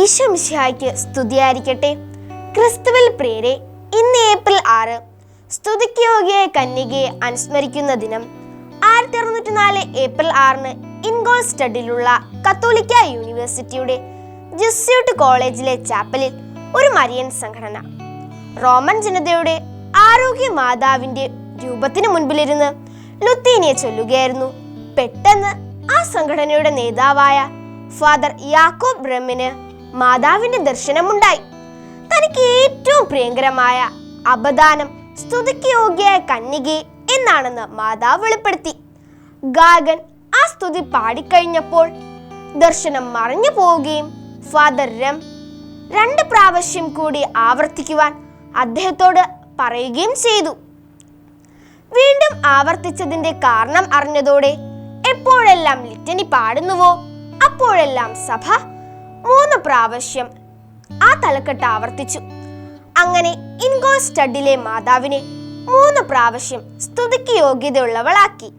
ഈശോ മിശിഹായ്ക്ക് സ്തുതിയായിരിക്കട്ടെ. ക്രിസ്തുവിൽ പ്രിയരെ ഇന്ന് ഏപ്രിൽ ആറ് സ്തുതിക്ക് യോഗ്യയായ കന്യകയെ അനുസ്മരിക്കുന്ന ദിനം ആയിരത്തി അറുന്നൂറ്റി നാല് ഏപ്രിൽ ആറിന് ഇൻഗോൾ സ്റ്റഡിലുള്ള കത്തോലിക്ക യൂണിവേഴ്സിറ്റിയുടെ ജെസ്യൂട്ട് കോളേജിലെ ചാപ്പലിൽ ഒരു മരിയൻ സംഘടന റോമൻ ജനതയുടെ ആരോഗ്യ മാതാവിന്റെ രൂപത്തിന് മുൻപിലിരുന്ന് ലുത്തീനിയെ ചൊല്ലുകയായിരുന്നു. പെട്ടെന്ന് ആ സംഘടനയുടെ നേതാവായ ഫാദർ യാക്കോബ് ബ്രഹ്മിന് മാതാവിന്റെ ദർശനമുണ്ടായി. തനിക്ക് ഏറ്റവും പ്രിയങ്കരമായ അപദാനം സ്തുതിക്ക് യോഗ്യയായ കന്യകെ എന്നാണെന്ന് മാതാവ് വെളിപ്പെടുത്തി. ഗാഗൻ ആ സ്തുതി പാടിക്കഴിഞ്ഞപ്പോൾ ദർശനം മറഞ്ഞു പോവുകയും ഫാദർ രം രണ്ട് പ്രാവശ്യം കൂടി ആവർത്തിക്കുവാൻ അദ്ദേഹത്തോട് പറയുകയും ചെയ്തു. വീണ്ടും ആവർത്തിച്ചതിന്റെ കാരണം അറിഞ്ഞതോടെ എപ്പോഴെല്ലാം ലിറ്റനി പാടുന്നുവോ അപ്പോഴെല്ലാം സഭ മൂന്ന് പ്രാവശ്യം ആ തലക്കെട്ട് ആവർത്തിച്ചു. അങ്ങനെ ഇൻഗോൾ സ്റ്റഡിലെ മാതാവിനെ മൂന്ന് പ്രാവശ്യം സ്തുതിക്ക് യോഗ്യതയുള്ളവളാക്കി.